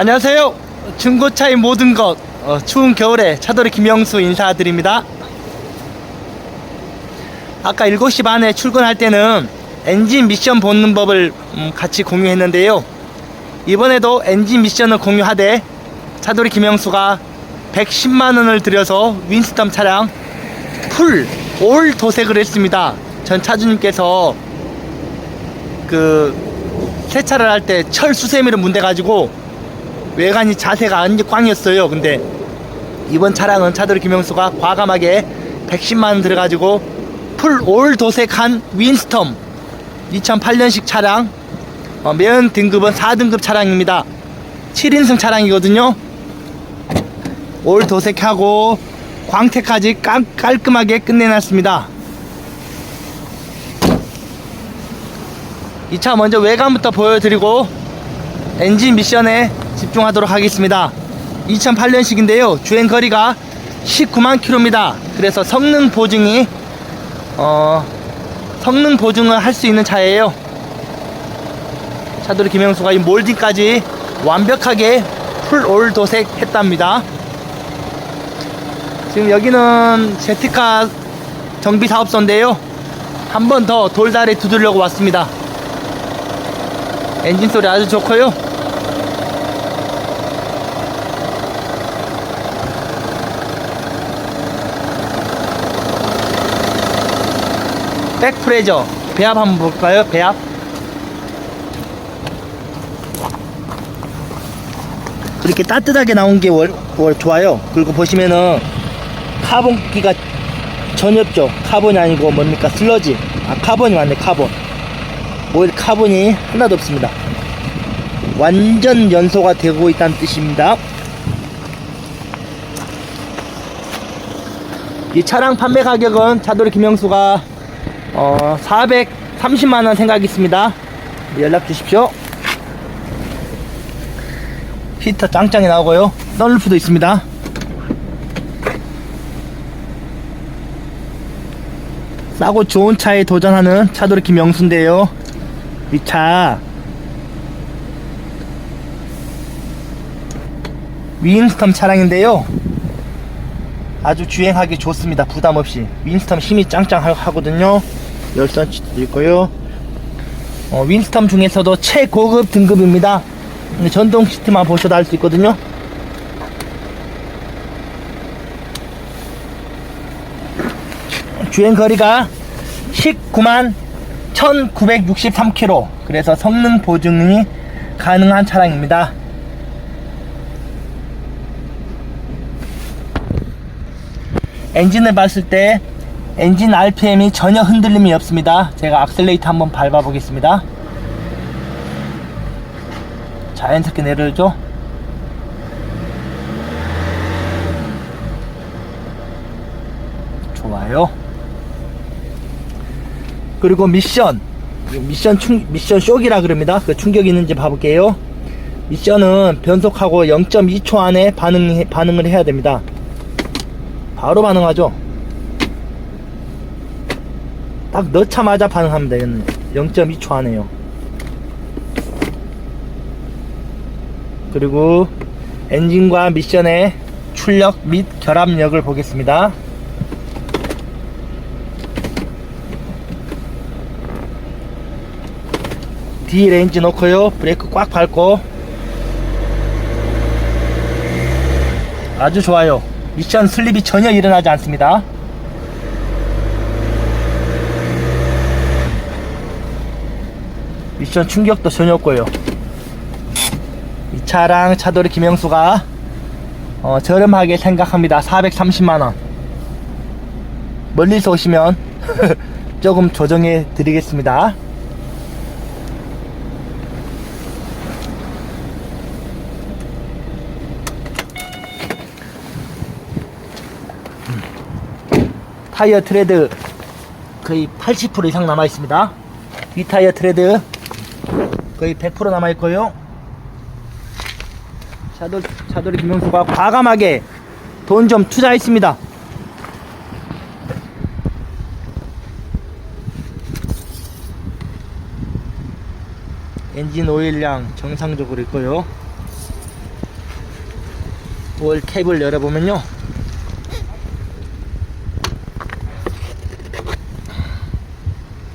안녕하세요. 중고차의 모든 것 어, 추운 겨울에 차돌이 김영수 인사드립니다. 아까 7시 반에 출근할 때는 엔진 미션 보는 법을 음, 같이 공유했는데요. 이번에도 엔진 미션을 공유하되 차돌이 김영수가 110만 원을 들여서 윈스턴 차량 풀 올 도색을 했습니다. 전 차주님께서 그 세차를 할 때 철 수세미를 문대 가지고 외관이 자세가 완전 꽝이었어요. 근데 이번 차량은 차돌이 김영수가 과감하게 110만 원 들어가지고 풀 올 도색한 윈스톰 2008년식 차량 어, 매연 등급은 4등급 차량입니다. 7인승 차량이거든요. 올 도색하고 광택까지 깔, 깔끔하게 끝내놨습니다. 이 차 먼저 외관부터 보여드리고 엔진 미션에 집중하도록 하겠습니다. 2008년식인데요. 주행 거리가 19만 킬로입니다. 그래서 성능 보증이 어, 성능 보증을 할 수 있는 차예요. 차돌이 김영수가 이 몰딩까지 완벽하게 풀올 도색 했답니다. 지금 여기는 제트카 정비 사업소인데요. 한 번 더 돌다리 두들려고 왔습니다. 엔진 소리 아주 좋고요. 백프레저 배합 한번 볼까요? 배합. 이렇게 따뜻하게 나온 게 월, 월 좋아요. 그리고 보시면은 카본기가 전혀 없죠. 카본이 아니고 뭡니까? 슬러지. 아, 카본이 맞네, 카본. 오일 카본이 하나도 없습니다. 완전 연소가 되고 있다는 뜻입니다. 이 차량 판매 가격은 차돌이 김영수가 어, 430만원 생각이 있습니다. 연락 주십시오. 히터 짱짱이 나오고요. 썬루프도 있습니다. 싸고 좋은 차에 도전하는 차돌이 김영수인데요. 이차 윈스턴 차량인데요. 아주 주행하기 좋습니다. 부담 없이 윈스턴 힘이 짱짱하거든요. 열선치도 있고요. 어, 윈스턴 중에서도 최고급 등급입니다. 전동 시트만 보셔도 알 수 있거든요. 주행 거리가 19만 1963km. 그래서 성능 보증이 가능한 차량입니다. 엔진을 봤을 때 엔진 RPM이 전혀 흔들림이 없습니다. 제가 악셀레이터 한번 밟아 보겠습니다. 자연스럽게 내려줘. 좋아요. 그리고 미션. 이 미션 충, 미션 쇼기라 그럽니다. 그 충격이 있는지 봐볼게요. 미션은 변속하고 0.2초 안에 반응, 반응을 해야 됩니다. 바로 반응하죠. 딱 넣자마자 반응합니다. 얘는 0.2초 안에요. 그리고 엔진과 미션의 출력 및 결합력을 보겠습니다. D 레인지 놓고요. 브레이크 꽉 밟고 아주 좋아요. 미션 슬립이 전혀 일어나지 않습니다. 미션 충격도 전혀 없고요. 이 차랑 차돌이 김영수가 어, 저렴하게 생각합니다. 430만원. 멀리서 오시면 조금 조정해 드리겠습니다. 타이어 트레드 거의 80% 이상 남아 있습니다. 위 타이어 트레드 거의 100% 남아 있고요. 차돌 차돌이 김명수가 과감하게 돈 좀 투자했습니다. 엔진 오일량 정상적으로 있고요. 월 캡을 열어보면요.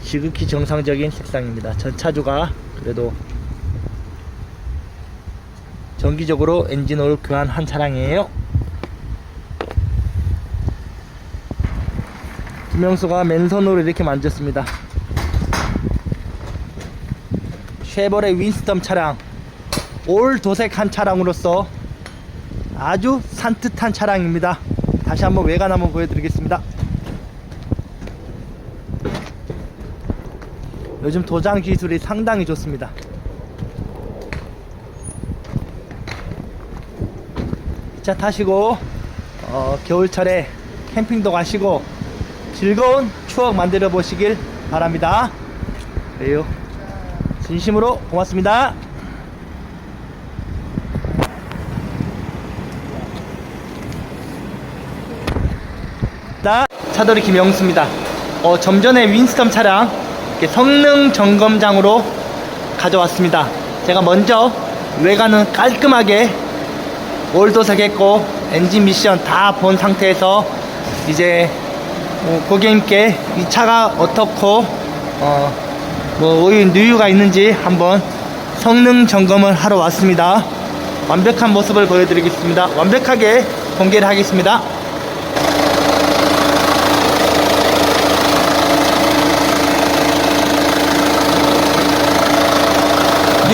지극히 정상적인 색상입니다. 전차주가 그래도 정기적으로 엔진오일 교환한 차량이에요. 김영수가 맨손으로 이렇게 만졌습니다. 쉐보레 윈스턴 차량 올 도색한 차량으로서 아주 산뜻한 차량입니다. 다시 한번 외관 한번 보여드리겠습니다. 요즘 도장 기술이 상당히 좋습니다. 차 타시고 어, 겨울철에 캠핑도 가시고 즐거운 추억 만들어 보시길 바랍니다. 그래요. 진심으로 고맙습니다. 나 차돌이 김영수입니다. 어, 좀 전에 윈스턴 차량 성능 점검장으로 가져왔습니다. 제가 먼저 외관은 깔끔하게 올도색했고 엔진 미션 다 본 상태에서 이제 어, 고객님께 이 차가 어떻고 어, 뭐 오일 누유가 있는지 한번 성능 점검을 하러 왔습니다. 완벽한 모습을 보여드리겠습니다. 완벽하게 공개를 하겠습니다.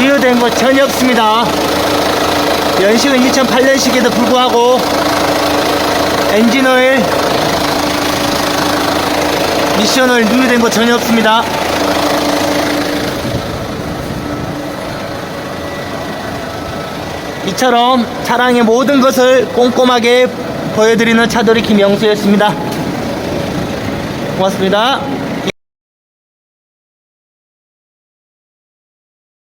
누유된 거 전혀 없습니다. 연식은 2008년식에도 불구하고 엔진오일 미션을 누유된 거 전혀 없습니다. 이처럼 차량의 모든 것을 꼼꼼하게 보여드리는 차돌이 김영수였습니다. 고맙습니다.